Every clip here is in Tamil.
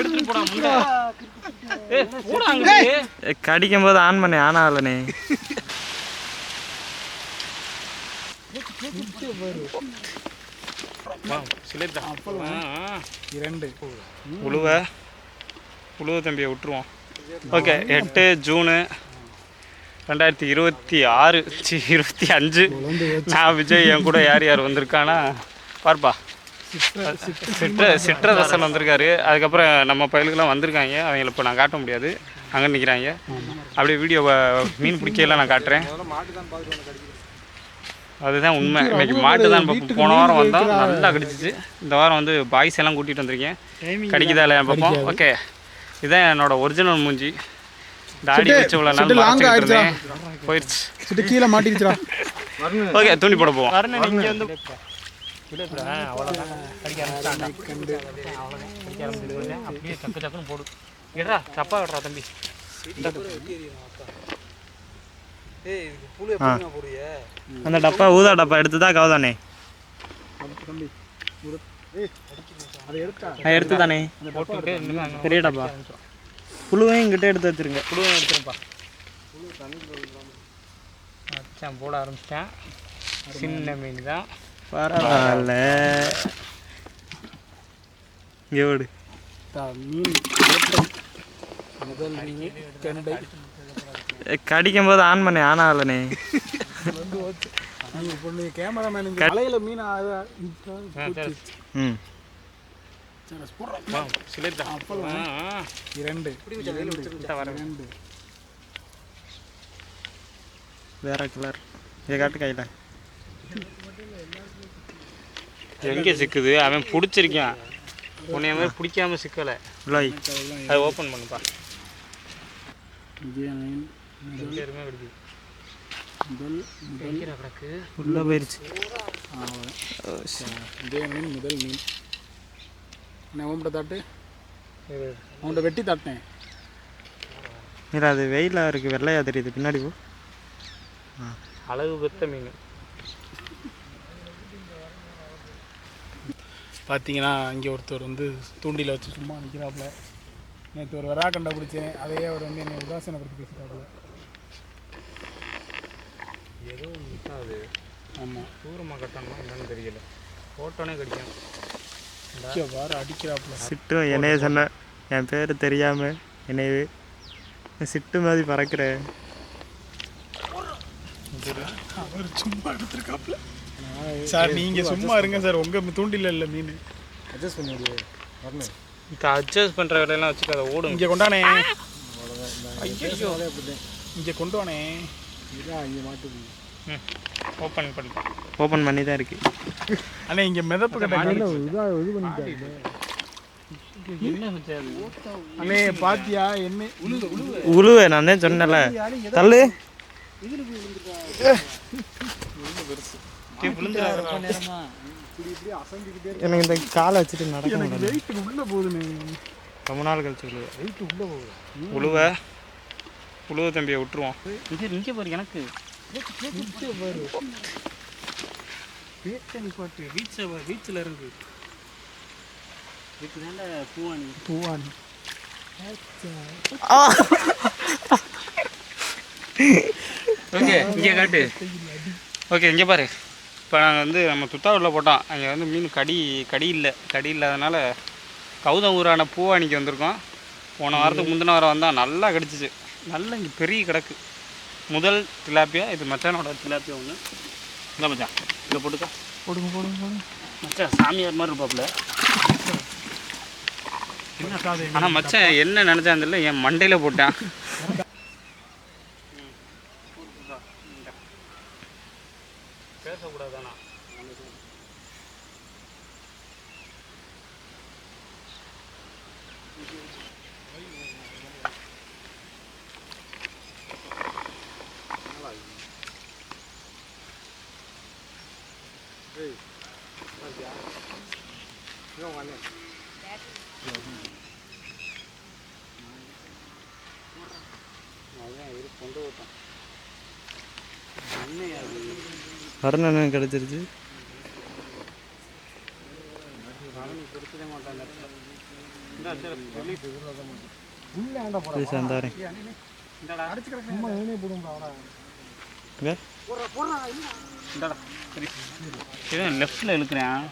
எடுத்துட்டு போடா முண்டை ஏய் போடா அங்க. கடிக்கும் போது ஆன் பண்ணி ஆன் ஆகலனே இரண்டு. உழுவ உழுவ தம்பியை விட்டுருவோம். ஓகே எட்டு ஜூனு ரெண்டாயிரத்தி இருபத்தி ஆறு சி இருபத்தி அஞ்சு. நான் விஜய் என் கூட யார் யார் வந்திருக்கானா? பார்ப்பா. சிற்ற சிற்றரசன் வந்திருக்காரு. அதுக்கப்புறம் நம்ம பயலுக்கெல்லாம் வந்திருக்காங்க. அவங்கள இப்போ நான் காட்ட முடியாது. அங்கே நிற்கிறாங்க அப்படியே வீடியோவை மீன் பிடிக்கலாம் நான் காட்டுறேன். அதுதான் உண்மை. இன்னைக்கு மாட்டு தான் போன வாரம் வந்தோம் நல்லா கடிச்சிச்சு. இந்த வாரம் வந்து பாய்ஸ் எல்லாம் கூட்டிகிட்டு வந்திருக்கேன். கடிக்குதா இல்லையா பார்ப்போம். ஓகே. இதான் என்னோட ஒரிஜினல் மூஞ்சி. தாடி வச்சு இவ்வளோ நாள் போயிடுச்சு கீழே மாட்டிக்கிச்சுடா. ஓகே துணி போட போவோம். இங்கே வந்து அப்படியே சக்கு சக்குன்னு போடு. எடுறா தப்பா விடுறா தம்பி. அந்த டப்பா ஊதா டப்பா எடுத்து. தான் கவுதானே எடுத்தா. நான் எடுத்து தானே பெரிய டப்பா. புழுவையும் இங்கிட்ட எடுத்து வச்சிருங்க. குடும்பம் எடுத்துருப்பா போட ஆரம்பிச்சிட்டேன். சின்ன மீன் தான். பரவாயில்ல. இங்கே ஓடு. கடிக்கும் போது ஆன் பண்ணி ஆன் ஆகலனே கேமராமேன் கலையில மீன் ம். இரண்டு இரண்டு வேற கலர் இதை காட்டு கையில். எங்கே சிக்குது? அவன் பிடிச்சிருக்கான். உன்னைய மாதிரி பிடிக்காம சிக்கலை. அதை ஓப்பன் பண்ணுப்பா. உள்ளே போயிருச்சு. விஜய மீன் முதல் மீன். என்ன உன்கிட்ட தாட்டு. உன்கிட்ட வெட்டி தாட்டினேன் இல்லை அது வெயிலாக இருக்குது வெள்ளையா தெரியுது. பின்னாடி போ. அழகு பெத்த மீன். பார்த்தீங்கன்னா இங்கே ஒருத்தர் வந்து தூண்டில வச்சு சும்மா நிற்கிறாப்புல நேற்று ஒரு வரா கண்டுபிடிச்சேன் அதையே அவர் வந்து என்னை உதாசீனப்படுத்தி பேசுகிறாப்புல ஏதோ அது. ஆமாம் தூரமாக கட்டணுமா என்னன்னு தெரியல. போட்டோனே கடிக்கும். முக்கிய வார அடிக்கிறாப்புல. சிட்டும் என்னைய சொன்ன. என் பேர் தெரியாமல் என்னையவே. சிட்டு மாதிரி பறக்கிறேன் அவர் சும்மா எடுத்துருக்காப்புல. சார் நீங்கள் சும்மா இருங்க சார். உங்கள் தூண்டில இல்லை மீன். அட்ஜஸ்ட் பண்ண முடியாது வரணும். இப்போ அட்ஜஸ்ட் பண்ணுற வேலையெல்லாம் வச்சுக்காத ஓடுங்க. இங்கே கொண்டானே. இங்கே கொண்டு வானே இதான் இங்கே ஓப்பன் பண்ணி ஓப்பன் பண்ணி. தான் இருக்கு. அண்ணே இங்கே மிதப்பு அண்ணே பாத்தியா? என்ன? உழுவே நான் தான் சொன்னேன்ல. தள்ளு. எனக்கு இந்த காலை வச்சுட்டு நடக்க முடியல. வெயிட் உள்ள போகுதுண்ணே. ரொம்ப நாள் கழிச்சு உழுவ வெயிட் உள்ள போகுது. உழுவ. உழுவ தம்பியை விட்டுருவோம். இங்கே நிற்க பாரு எனக்கு. பாட்டு பீச்சில் பீச்சில் இருக்கு இதுக்கு தாண்டா பூவாணி. பூவானி ஓகே இங்கே காட்டு. ஓகே இங்கே பாரு. இப்போ நாங்கள் வந்து நம்ம துத்தாவூரில் போட்டோம். அங்கே வந்து மீன் கடி கடி இல்லை. கடி இல்லாதனால கௌதம் ஊரான பூவாணிக்கு வந்திருக்கோம். போன வாரத்துக்கு முந்தின வாரம் வந்தால் நல்லா கிடச்சிச்சு. நல்லா இங்கே பெரிய கிடக்கு. முதல் திலாப்பியா இது மச்சானோட திலாப்பியா ஒன்று இல்லை மச்சான் இங்கே போட்டுக்கா. போடுங்க போடுங்க போடுங்க. மச்சான் சாமியார் மாதிரி இருப்பாப்புல. ஆனால் மச்சான் என்ன நினச்சான் தெரியல என் மண்டையில் போட்டான். பேசக்கூடாதானா வரணும் கிடச்சிருச்சு ப்ளீஸ் வந்தாரேன் இங்கே? இவன் லெஃப்டில் இழுக்கிறேன்.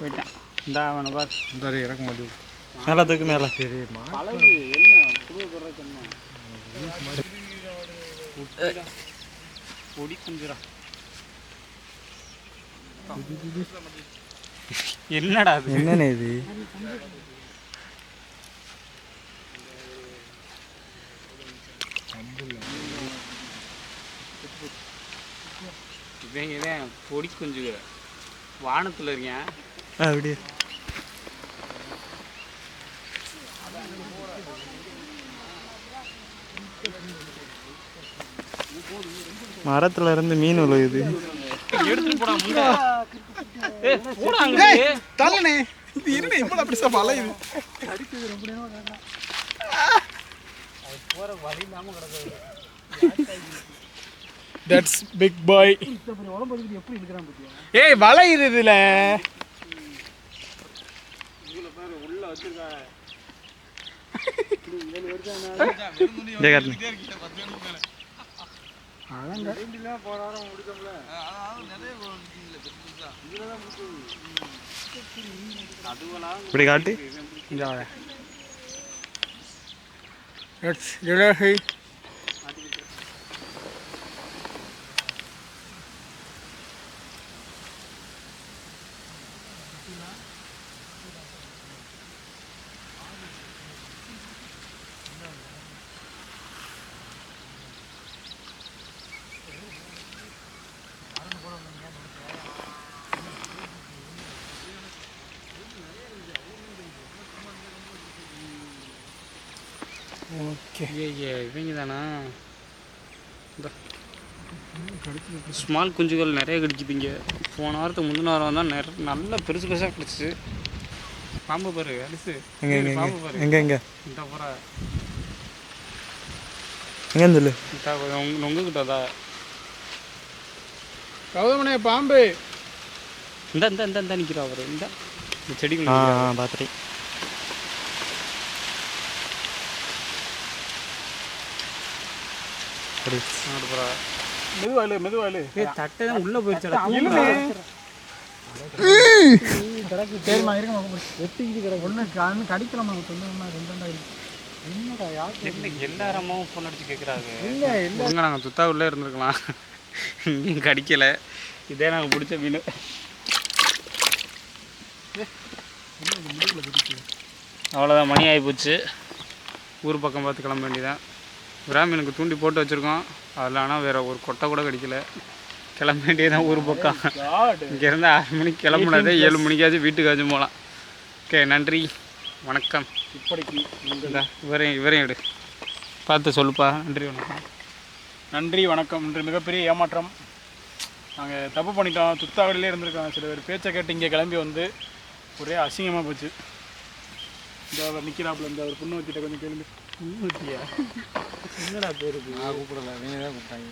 போயிட்டான். இந்தா அவனை பார். இந்த இறக்க மாட்டேன் மேலே தூக்கு மேலே. பழகு என்ன புது குறைக்கு என்ன பொடி குஞ்சுரா என்னடா அது? என்னண்ணே இது? இவன் பொடி குஞ்சுக வானத்தில் இருக்கேன். அப்படியே. மரத்துல இருந்து மீன் உழுகுது எடுத்துட்டு போடா முண்டை ஏய் போடா அங்கே. தள்ளனே. இது இருனே இப்போ வளையுது தட்ஸ் பிக் பாய் ஏய் வளையுது இதுல இப்படி காட்டு. ஜெலஹி ஓகே. ஐயே இவங்க தானா ஸ்மால் குஞ்சுகள் நிறைய கிடைக்குதுங்க போன வாரத்துக்கு முந்தின வாரம் தான் நிறைய நல்ல பெருசு பெருசாக கிடச்சிச்சு. பாம்பு பாரு எங்க பாம்பு பாரு. எங்க எங்க? இந்த போகிற எங்க சொல்லு உங்க உங்ககிட்ட தான் கௌதமனே பாம்பு. இந்த இந்த இந்த நிற்கிறா அவர் இந்த. ஆ பார்த்துட்டேன் அப்படி. மெதுவாயிலு மெதுவாயிலு தட்டை தான் உள்ளே சரிம்மா இருங்க வெட்டிக்கிட்டு கிடக்கு ஒன்று கண்ணு கடிக்கலாமா ரெண்டாண்டா இருக்கு என்னடா யார் எல்லாரமும் ஃபோன் அடிச்சு கேட்குறாங்க இல்லை நாங்கள் துத்தாவுள்ளே இருந்திருக்கலாம். இங்கேயும் கடிக்கலை. இதே நாங்கள் பிடிச்ச மீன். அவ்வளோதான் மணி ஆகி போச்சு ஊர் பக்கம் பார்த்து கிளம்ப வேண்டியதான் பிராமீனுக்கு தூண்டி போட்டு வச்சுருக்கோம். அதில் ஆனால் வேறு ஒரு கொட்டை கூட கடிக்கல. கிளம்ப வேண்டியதான் ஊர் பக்கம். இங்கேருந்து ஆறு மணிக்கு கிளம்புனதே ஏழு மணிக்காச்சும் வீட்டுக்காச்சும் போகலாம் ஓகே நன்றி. வணக்கம். இப்படிக்கு இவரையும் இவரையும் எடு. பார்த்து சொல்லுப்பா. நன்றி வணக்கம். நன்றி வணக்கம். இன்று மிகப்பெரிய ஏமாற்றம். நாங்கள் தப்பு பண்ணிட்டோம். துத்தாவடியிலே இருந்திருக்கோம். சில பேர் பேச்சை கேட்டு இங்கே கிளம்பி வந்து ஒரே அசிங்கமாக போச்சு. இந்த அவர் நிற்கிறாப்புல இந்த ஒரு பொண்ணு வச்சுட்ட கொஞ்சம் கேளுங்க. என்னடா பேருக்கு? நான் கூப்பிடல நீங்கள் தான் கூப்பிட்டாங்க.